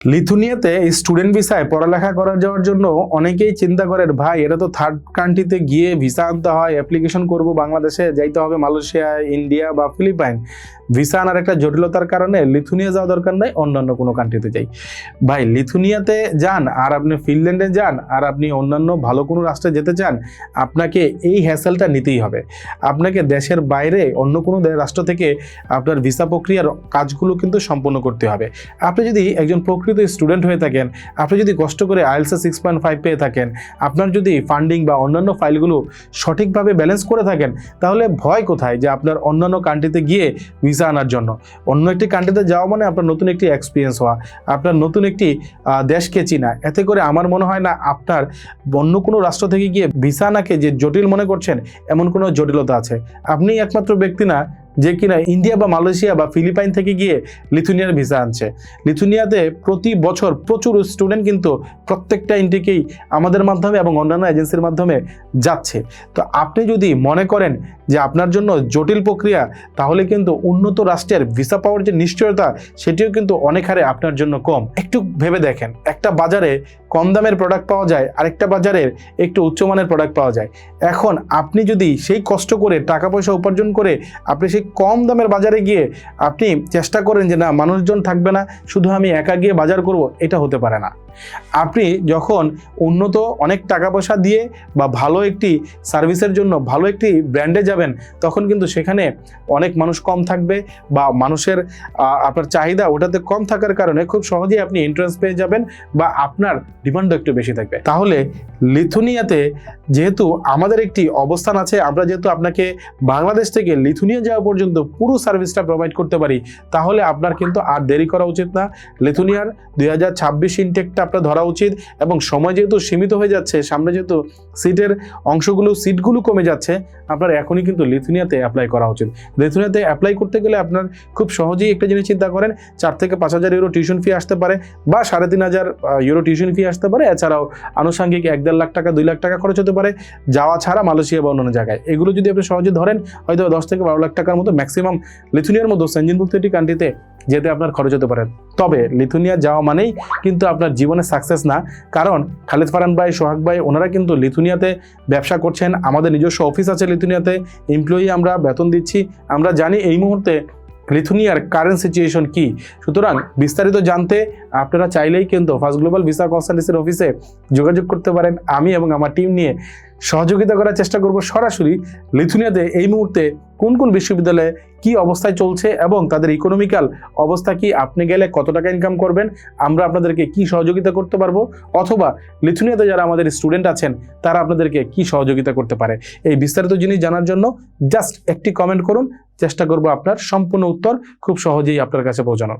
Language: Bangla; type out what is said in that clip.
লিথুনিয়াতে স্টুডেন্ট ভিসায় পড়ালেখা করার যাওয়ার জন্য অনেকেই চিন্তা করেন, ভাই এটা তো থার্ড কান্ট্রিতে গিয়ে ভিসা আনতে হয় অ্যাপ্লিকেশন করব, বাংলাদেশে যাইতে হবে, মালয়েশিয়া, ইন্ডিয়া বা ফিলিপাইন। ভিসা আনার একটা জটিলতার কারণে লিথুনিয়া যাওয়া দরকার নাই, অন্যান্য কোনো কান্ট্রিতে যাই। ভাই লিথুনিয়াতে যান, আর আপনি ফিনল্যান্ডে যান, আর আপনি অন্যান্য ভালো কোনো রাষ্ট্রে যেতে চান, আপনাকে এই হ্যাসেলটা নিতেই হবে। আপনাকে দেশের বাইরে অন্য কোনো রাষ্ট্র থেকে আপনার ভিসা প্রক্রিয়ার কাজগুলো কিন্তু সম্পন্ন করতে হবে। আপনি যদি একজন প্রকৃত স্টুডেন্ট হয়ে থাকেন, আপনি যদি কষ্ট করে আইএলসে সিক্স পয়েন্ট ফাইভ পেয়ে থাকেন, আপনার যদি ফান্ডিং বা অন্যান্য ফাইলগুলো সঠিকভাবে ব্যালেন্স করে থাকেন, তাহলে ভয় কোথায় যে আপনার অন্যান্য কান্ট্রিতে গিয়ে ভিসা আনার জন্য। অন্য একটি কান্ট্রিতে যাওয়া মানে আপনার নতুন একটি এক্সপিরিয়েন্স হওয়া। আপনার নতুন একটি দেশকে চিনা। এতে করে আমার মনে হয় না আপনার অন্য কোনো রাষ্ট্র থেকে গিয়ে ভিসা আনাকে যে জটিল মনে করছেন, এমন কোনো জটিলতা আছে। আপনি একমাত্র ব্যক্তি না যে কিনা ইন্ডিয়া বা মালয়েশিয়া বা ফিলিপাইন থেকে গিয়ে লিথুনিয়ার ভিসা আনছে। লিথুনিয়াতে প্রতি বছর প্রচুর স্টুডেন্ট কিন্তু প্রত্যেকটা ইন্টিকেই আমাদের মাধ্যমে এবং অন্যান্য এজেন্সির মাধ্যমে যাচ্ছে। তো আপনি যদি মনে করেন যে আপনার জন্য জটিল প্রক্রিয়া, তাহলে কিন্তু উন্নত রাষ্ট্রের ভিসা পাওয়ার যে নিশ্চয়তা, সেটিও কিন্তু অনেক হারে আপনার জন্য কম। একটু ভেবে দেখেন, একটা বাজারে কম দামের প্রোডাক্ট পাওয়া যায়, আরেকটা বাজারের একটু উচ্চমানের প্রোডাক্ট পাওয়া যায়। এখন আপনি যদি সেই কষ্ট করে টাকা পয়সা উপার্জন করে আপনি সেই কম দামের বাজারে গিয়ে আপনি চেষ্টা করেন যে না, মানুষজন থাকবে না, শুধু আমি একা গিয়ে বাজার করব, এটা হতে পারে না। আপনি যখন উন্নত অনেক টাকা পয়সা দিয়ে বা ভালো একটি সার্ভিসের জন্য ভালো একটি ব্র্যান্ডে যাবেন, তখন কিন্তু সেখানে অনেক মানুষ কম থাকবে বা মানুষের আপনার চাহিদা ওটাতে কম থাকার কারণে খুব সহজেই আপনি এন্ট্রান্স পেয়ে যাবেন বা আপনার ডিমান্ডও একটু বেশি থাকবে। তাহলে লিথুনিয়াতে যেহেতু আমাদের একটি অবস্থান আছে, আমরা যেহেতু আপনাকে বাংলাদেশ থেকে লিথুনিয়া যাওয়া পর্যন্ত পুরো সার্ভিসটা প্রোভাইড করতে পারি, তাহলে আপনার কিন্তু আর দেরি করা উচিত না। লিথুনিয়ার দুই হাজার ছাব্বিশ ইনটেকটা আপনার ধরা উচিত এবং সময় যেহেতু সীমিত হয়ে যাচ্ছে, সামনে যেহেতু সিটের অংশগুলো, সিটগুলো কমে যাচ্ছে, আপনার এখনই কিন্তু লিথুনিয়াতে অ্যাপ্লাই করা উচিত। লিথুনিয়াতে অ্যাপ্লাই করতে গেলে আপনার খুব সহজেই একটা জিনিস চিন্তা করেন, চার থেকে পাঁচ হাজার ইউরো টিউশন ফি আসতে পারে বা সাড়ে তিন হাজার ইউরো টিউশন ফি আসতে পারে। এছাড়াও আনুষঙ্গিক এক দেড় লাখ টাকা, দুই লাখ টাকা খরচ হতে পারে, যাওয়া ছাড়া মালয়েশিয়া বা অন্যান্য জায়গায়। এগুলো যদি আপনি সহজে ধরেন, হয়তো দশ থেকে বারো লাখ টাকার মতো ম্যাক্সিমাম লিথুনিয়ার মতো সেঞ্জিনভুক্ত একটি কান্ট্রিতে যেতে আপনার খরচ হতে পারে। তবে লিথুনিয়া যাওয়া মানেই কিন্তু আপনার জীবনে সাকসেস না। কারণ খালিদ ফারান ভাই, সোহাগ ভাই, ওনারা কিন্তু লিথুনিয়াতে ব্যবসা করছেন। আমাদের নিজস্ব অফিস আছে লিথুনিয়াতে এমপ্লয়ি আমরা বেতন দিচ্ছি। আমরা জানি এই মুহূর্তে লিথুনিয়ার কারেন্ট সিচুয়েশন কি? সুতরাং বিস্তারিত জানতে আপনারা চাইলেই কিন্তু ফার্স্ট গ্লোবাল ভিসা কনসালটেন্সির অফিসে যোগাযোগ করতে পারেন। আমি এবং আমার টিম নিয়ে সহযোগিতা করার চেষ্টা করব সরাসরি লিথুনিয়াতে এই মুহূর্তে কোন কোন বিশ্ববিদ্যালয়ে কি অবস্থায় চলছে এবং তাদের ইকোনমিক্যাল অবস্থা কি? আপনি গেলে কত টাকা ইনকাম করবেন? আমরা আপনাদেরকে কি সহযোগিতা করতে পারব? অথবা লিথুনিয়াতে যারা আমাদের স্টুডেন্ট আছেন, তারা আপনাদেরকে কি সহযোগিতা করতে পারে? এই বিস্তারিত জিনিস জানার জন্য জাস্ট একটি কমেন্ট করুন। চেষ্টা করব আপনার সম্পূর্ণ উত্তর খুব সহজেই আপনার কাছে পৌঁছানো